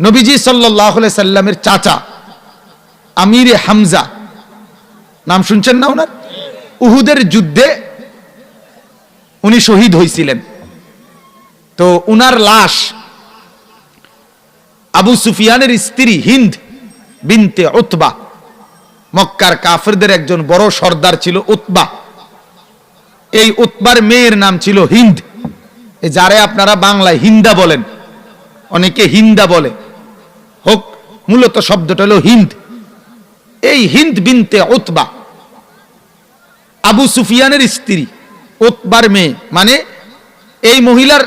নবীজি সাল্লাহ সাল্লামের চাচা, আমিরে হামজা। নাম শুনছেন না ওনার? উহুদের যুদ্ধে উনি শহীদ হয়েছিলেন তো উনার লাশ আবু সুফিয়ানের স্ত্রী হিন্দ বিনতে উতবা, মক্কার কাফেরদের একজন বড় সর্দার ছিল উতবা। এই উতবার মেয়ের নাম ছিল হিন্দ। যারে আপনারা বাংলায় হিন্দা বলেন, অনেকে হিন্দা বলে। হোক, মূলত শব্দটা হলো হিন্দ। এই হিন্দ বিনতে উতবা। আবু সুফিয়ানের স্ত্রী, উতবার মেয়ে। মানে এই মহিলার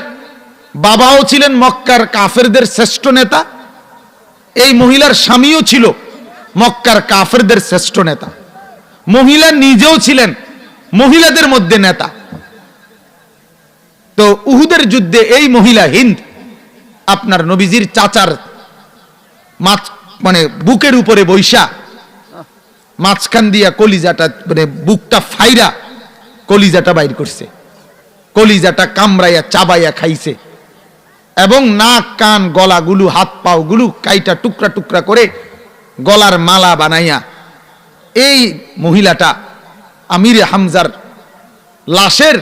বাবাও ছিলেন মক্কার কাফেরদের শ্রেষ্ঠ নেতা। এই মহিলার স্বামীও ছিল মক্কার কাফেরদের শ্রেষ্ঠ নেতা। মহিলা নিজেও ছিলেন মহিলাদের মধ্যে নেতা। তো উহুদের যুদ্ধে এই মহিলা হিন্দ, আপনার নবীজির চাচার মাছ মানে বুকের উপরে বৈশা। মাঝখান দিয়া কলিজাটা মানে বুকটা ফাইরা কলিজাটা বাইর করছে। কলিজাটা কামড়াইয়া, চাবাইয়া খাইছে। এবং নাক, কান, গলাগুলো, হাত, পাওগুলো কাইটা টুকরা টুকরা করে গলার মালা বানাইয়া এই মহিলাটা আমির হামজার লাশের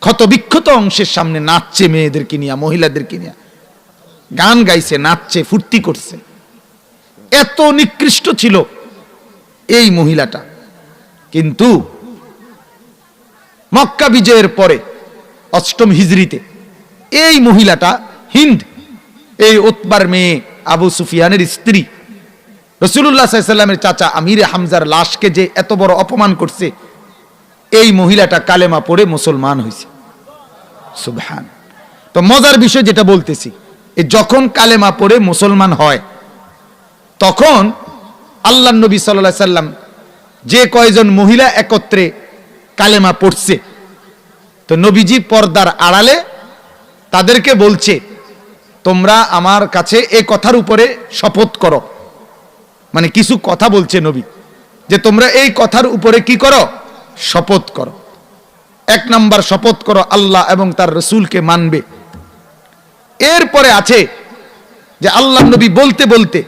ক্ষতবিক্ষত অংশের সামনে নাচছে মেয়েদেরকে নিয়ে, মহিলাদেরকে নিয়ে। গান গাইছে, নাচছে, ফুর্তি করছে। এত নিকৃষ্ট ছিল এই মহিলাটা। কিন্তু মক্কা বিজয়ের পরে, অষ্টম হিজড়িতে, এই মহিলাটা হিন্দ, এই ওতবার মেয়ে আবু সুফিয়ানের স্ত্রী রসুল্লাহ সাল্লামের চাচা আমির হামজার লাশকে যে এত বড় অপমান করছে, এই মহিলাটা কালেমা পড়ে মুসলমান হয়েছে সুবহান। তো মজার বিষয় যেটা বলতেছি যখন কালেমা পড়ে মুসলমান হয়, তখন আল্লাহ নবী সাল্লাহ সাল্লাম যে কয়জন মহিলা একত্রে কালেমা পড়ছে, তো নবীজি পর্দার আড়ালে তাদেরকে বলছে, তোমরা আমার কাছে এ কথার উপরে শপথ করো। মানে কিছু কথা বলছে নবী, যে তোমরা এই কথার উপরে কি করো? শপথ করো। এক নাম্বার শপথ করো, আল্লাহ এবং তার রসুলকে মানবে। এরপরে আছে যে আল্লাহ নবী বলতে বলতে,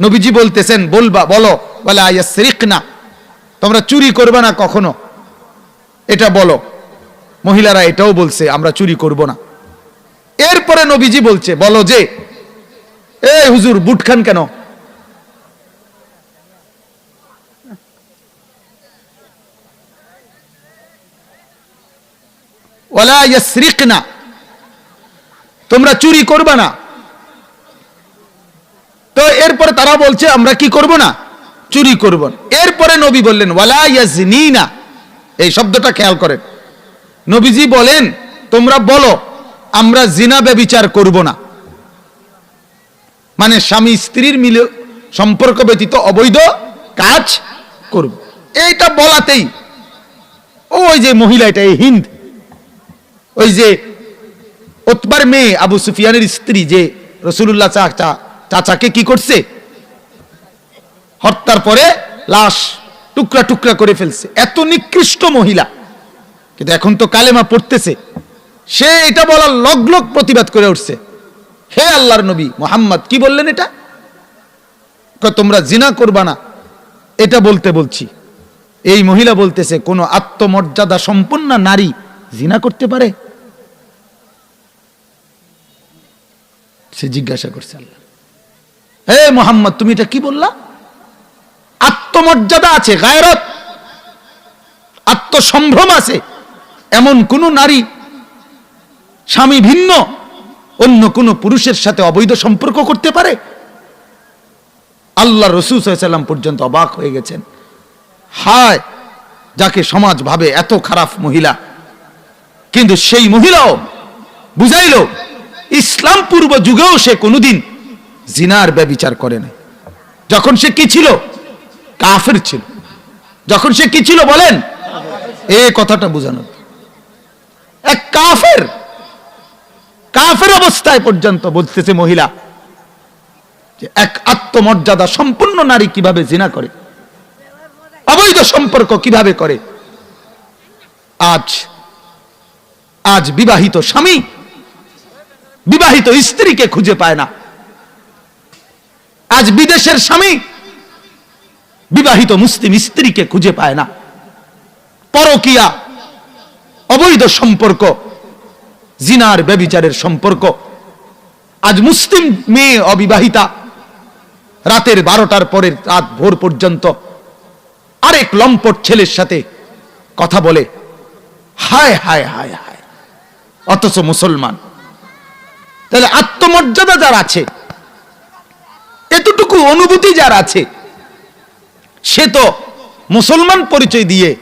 নবীজি বলতেছেন, বলবা, বলো বলে আয়াসরিক না তোমরা চুরি করবে না কখনো। এটা বলো। মহিলারা এটাও বলছে, আমরা চুরি করব না। এরপরে নবীজি বলছে, বলো যে, এ হুজুর, বুট খান কেন? ওয়ালা ইয়াসরিকনা তোমরা চুরি করবে না। তো এরপরে তারা বলছে, আমরা কি করব না? চুরি করব এরপরে নবী বললেন, ওয়ালা ইয়াজনিনা। এই শব্দটা খেয়াল করেন। নবীজি বলেন, তোমরা বলো, আমরা জিনা ব্যবিচার করব না। মানে স্বামী স্ত্রীর মিল সম্পর্ক ব্যতীত অবৈধ কাজ করব। এইটা বলাতেই, ওই যে মহিলা এটা, এই হিন্দ, ওই যে ওতবার মেয়ে আবু সুফিয়ানের স্ত্রী যে রসুল্লাহ চাচা চাচাকে কি করছে? হত্যার পরে লাশ টুকরা টুকরা করে ফেলছে। এত নিকৃষ্ট মহিলা। কিন্তু এখন তো কালেমা পড়তেছে। সে এটা বলার লগ লগ প্রতিবাদ করে উঠছে। হে আল্লাহর নবী মোহাম্মদ, কি বললেন এটা? তোমরা জিনা করবা না। এটা বলতে বলছি। এই মহিলা বলতেছে, কোন আত্মমর্যাদা সম্পন্ন নারী জিনা করতে পারে? সে জিজ্ঞাসা করছে আল্লাহ। হে মোহাম্মদ, তুমি এটা কি বললা? আত্মমর্যাদা আছে, গায়রত। আত্মসম্ভ্রম আছে। এমন কোন নারী, স্বামী ভিন্ন, অন্য কোন পুরুষের সাথে অবৈধ সম্পর্ক করতে পারে? আল্লাহ রসুল সাল্লাম পর্যন্ত অবাক হয়ে গেছেন। হায়, যাকে সমাজ ভাবে এত খারাপ মহিলা। কিন্তু সেই মহিলাও বুঝাইল ইসলাম পূর্ব যুগেও সে কোনোদিন জিনার ব্যবিচার করে নাই। যখন সে কি ছিল? কাফের ছিল। যখন সে কি ছিল বলেন? এ কথাটা বোঝানো এক কাফের কাফের অবস্থায় পর্যন্ত বলতেছে মহিলা এক আত্মমর্যাদা সম্পূর্ণ নারী কীভাবে জিনা করে? অবৈধ সম্পর্ক কীভাবে করে? আজ আজ বিবাহিত স্বামী বিবাহিত স্ত্রীকে খুঁজে পায় না। আজ বিদেশের স্বামী বিবাহিত মুসলিম স্ত্রীকে খুঁজে পায় না। পরকিয়া, অবৈধ সম্পর্ক, জিনার ব্যবিচারের সম্পর্ক। আজ মুসলিম মেয়ে অবিবাহিতা, রাতের বারোটার পরে রাত ভোর পর্যন্ত আরেক লম্পট ছেলের সাথে কথা বলে, হায় হায় হায় হায়, অথচ মুসলমান। তাহলে আত্মমর্যাদা যার আছে, এতটুকু অনুভূতি যার আছে, সে তো মুসলমান পরিচয় দিয়ে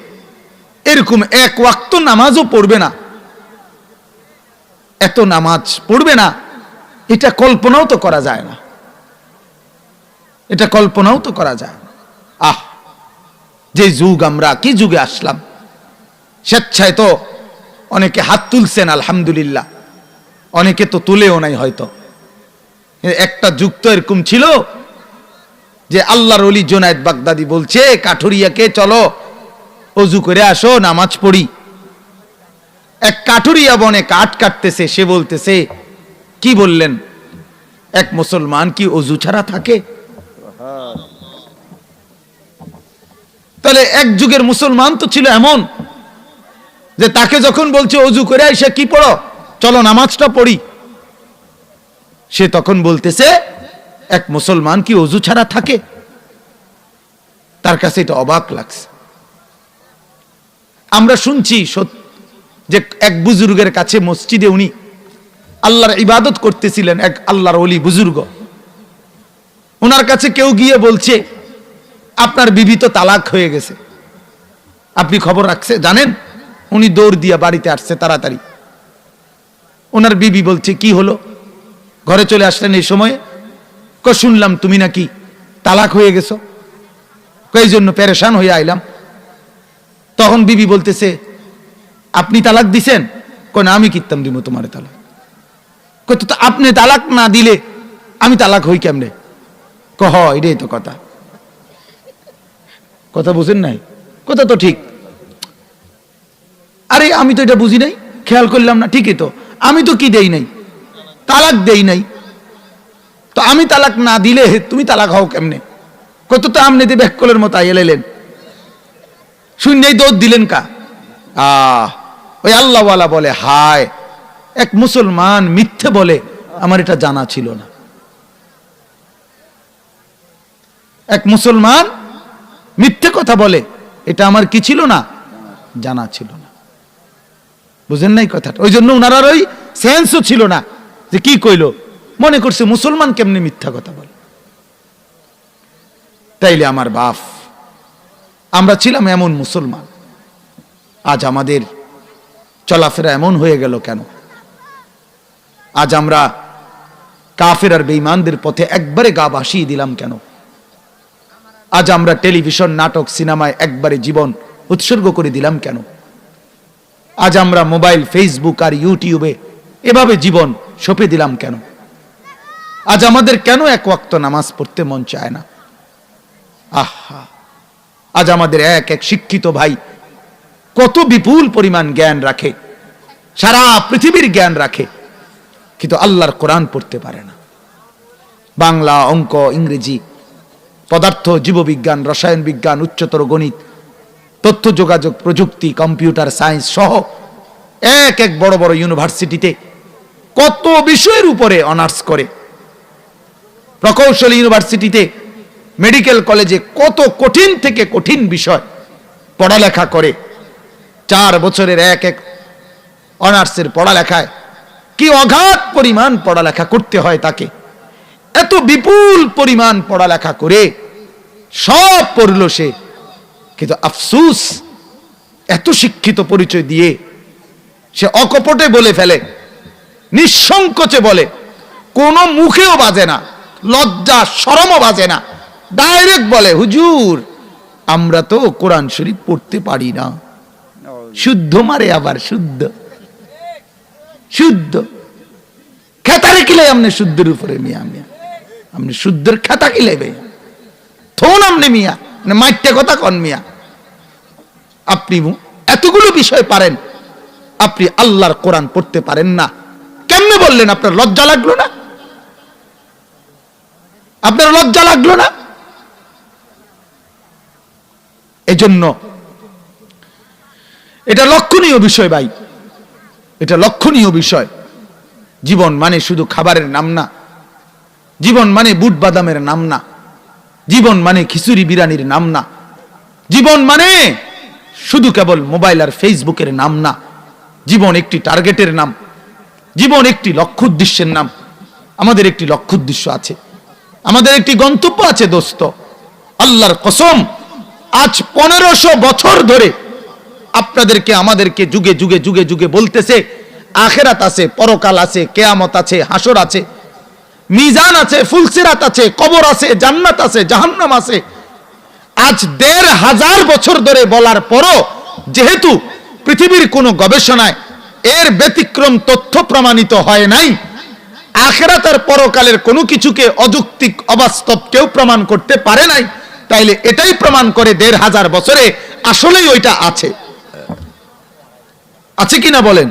এরকম এক ওয়াক্ত নামাজও পড়বে না। এত নামাজ পড়বে না, এটা কল্পনাও তো করা যায় না। এটা কল্পনাও তো করা যায় না। আহ, যে যুগ আমরা, কি যুগে আসলাম? স্বেচ্ছায় তো অনেকে হাত তুলছেন, আলহামদুলিল্লাহ। অনেকে তো তুলেও নাই হয়তো। একটা যুগ তো এরকম ছিল যে আল্লাহর অলি জোনায়েদ বাগদাদি বলছে, কাঠুরিয়াকে চলো, অজু করে আসো, নামাজ পড়ি। এক কাঠুরিয়া বনে কাঠ কাটতেছে, সে বলতেছে, কি বললেন? এক মুসলমান কি অজু ছাড়া থাকে? তাহলে এক যুগের মুসলমান তো ছিল এমন যে তাকে যখন বলছে, অজু করে এসে কি পড়ো? চলো নামাজটা পড়ি। সে তখন বলতেছে, এক মুসলমান কি অজু ছাড়া থাকে? তার কাছে এটা অবাক লাগছে। আমরা শুনছি যে এক বুজুর্গের কাছে মসজিদে উনি আল্লাহর ইবাদত করতেছিলেন, এক আল্লাহর অলি বুজুর্গ। ওনার কাছে কেউ গিয়ে বলছে, আপনার বিবি তো তালাক হয়ে গেছে। আপনি খবর রাখছে, জানেন? উনি দৌড় দিয়া বাড়িতে আসছে তাড়াতাড়ি। ওনার বিবি বলছে, কি হলো? ঘরে চলে আসলেন এই সময়ে? ক শুনলাম তুমি নাকি তালাক হয়ে গেছো। কই জন্য পেরেশান হয়ে আইলাম। তখন বিবি বলতেছে, আপনি তালাক দিছেন? কই না, আমি কিতাম দিব তোমার তালাক। কই তো আপনি তালাক না দিলে আমি তালাক হই কেমনে? ক হ, এটাই তো কথা। কথা বুঝেন নাই? কথা তো ঠিক। আরে, আমি তো এটা বুঝি নাই। খেয়াল করলাম না, ঠিকই তো। আমি তো কি দেই নাই? তালাক দেই নাই। তো আমি তালাক না দিলে তুমি তালাক হও কেমনে? কত তো আমনে দিয়ে ব্যাককলের মতো এলেলেন শূন্যই দৌড় দিলেন কা? আহ, ওই আল্লাহওয়ালা বলে, হায়, এক মুসলমান মিথ্যে বলে আমার এটা জানা ছিল না। এক মুসলমান মিথ্যে কথা বলে, এটা আমার কি ছিল না? জানা ছিল বুঝেন নাই কথাটা? ওই জন্য ওনার ওই সেন্সও ছিল না যে কি কইলো। মনে করছে মুসলমান কেমনি মিথ্যা কথা বলে। তাইলে আমার বাপ, আমরা ছিলাম এমন মুসলমান। আজ আমাদের চলাফেরা এমন হয়ে গেল কেন? আজ আমরা কাফের আর বেঈমানদের পথে একবারে গা ভাসিয়ে দিলাম কেন? আজ আমরা টেলিভিশন, নাটক, সিনেমায় একবারে জীবন উৎসর্গ করে দিলাম কেন? আজ আমরা মোবাইল ফেসবুক আর ইউটিউবে এভাবে জীবন সঁপে দিলাম কেন? আজ আমাদের কেন এক ওয়াক্ত নামাজ পড়তে মন চায় না? আহা, আজ আমাদের এক এক শিক্ষিত ভাই কত বিপুল পরিমাণ জ্ঞান রাখে, সারা পৃথিবীর জ্ঞান রাখে, কিন্তু আল্লাহর কোরআন পড়তে পারে না। বাংলা, অঙ্ক, ইংরেজি, পদার্থ, জীববিজ্ঞান, রসায়ন বিজ্ঞান, উচ্চতর গণিত তথ্য, যোগাযোগ, প্রযুক্তি, কম্পিউটার, সায়েন্স সহ এক এক বড় বড় ইউনিভার্সিটিতে কত বিষয়ের উপরে অনার্স করে। প্রকৌশল ইউনিভার্সিটিতে মেডিকেল কলেজে কত কঠিন থেকে কঠিন বিষয় পড়ালেখা করে। চার বছরের এক এক অনার্সের পড়ালেখায় কি অগাধ পরিমাণ পড়ালেখা করতে হয় তাকে। এত বিপুল পরিমাণ পড়ালেখা করে সব পড়ল সে। কিন্তু আফসুস এত শিক্ষিত পরিচয় দিয়ে সে অকপটে বলে ফেলে, নিঃসংকোচে বলে, কোনো মুখেও বাজে না, লজ্জা সরমও বাজে না। ডাইরেক্ট বলে, হুজুর, আমরা তো কোরআন শরীফ পড়তে পারি না। শুদ্ধ মারে আবার শুদ্ধ। শুদ্ধ। খেতারে কিলে আমনে শুদ্ধের উপরে মিয়া মিয়া। আপনি শুদ্ধের খেতা কিলে থোন আমনে মিয়া। মানে মাইটে কথা কন মিয়া। আপনি এতগুলো বিষয় পারেন, আপনি আল্লাহর কোরআন পড়তে পারেন না। কেমনে বললেন আপনার লজ্জা লাগল না? আপনার লজ্জা লাগল না? এজন্য এটা লক্ষণীয় বিষয় ভাই। এটা লক্ষণীয় বিষয়। জীবন মানে শুধু খাবারের নাম না। জীবন মানে বুট বাদামের নাম না। জীবন মানে খিচুড়ি বিরানির নাম না। জীবন মানে শুধু কেবল মোবাইল আর ফেসবুকের নাম না। জীবন একটি টার্গেটের নাম। জীবন একটি লক্ষ্য উদ্দেশ্যের নাম। আমাদের একটি লক্ষ্য উদ্দেশ্য আছে। আমাদের একটি গন্তব্য আছে, দোস্ত। আল্লাহর কসম, আজ পনেরোশো বছর ধরে আপনাদেরকে, আমাদেরকে যুগে যুগে যুগে যুগে বলতেছে, আখেরাত আছে, পরকাল আছে, কেয়ামত আছে হাসর আছে। মিজান আছে, ফুলসিরাত আছে, কবর আছে, জান্নাত আছে, জাহান্নাম আছে। আজ দেড় হাজার বছর ধরে বলার পরও যেহেতু পৃথিবীর কোনো গবেষণায় এর ব্যতিক্রম তথ্য প্রমাণিত হয় নাই আখেরাত আর পরকালের কোনো কিছুকে অযৌক্তিক অবাস্তব কেউ প্রমাণ করতে পারে নাই, তাইলে এটাই প্রমাণ করে দেড় হাজার বছরে আসলেই ওইটা আছে। আছে কিনা বলেন?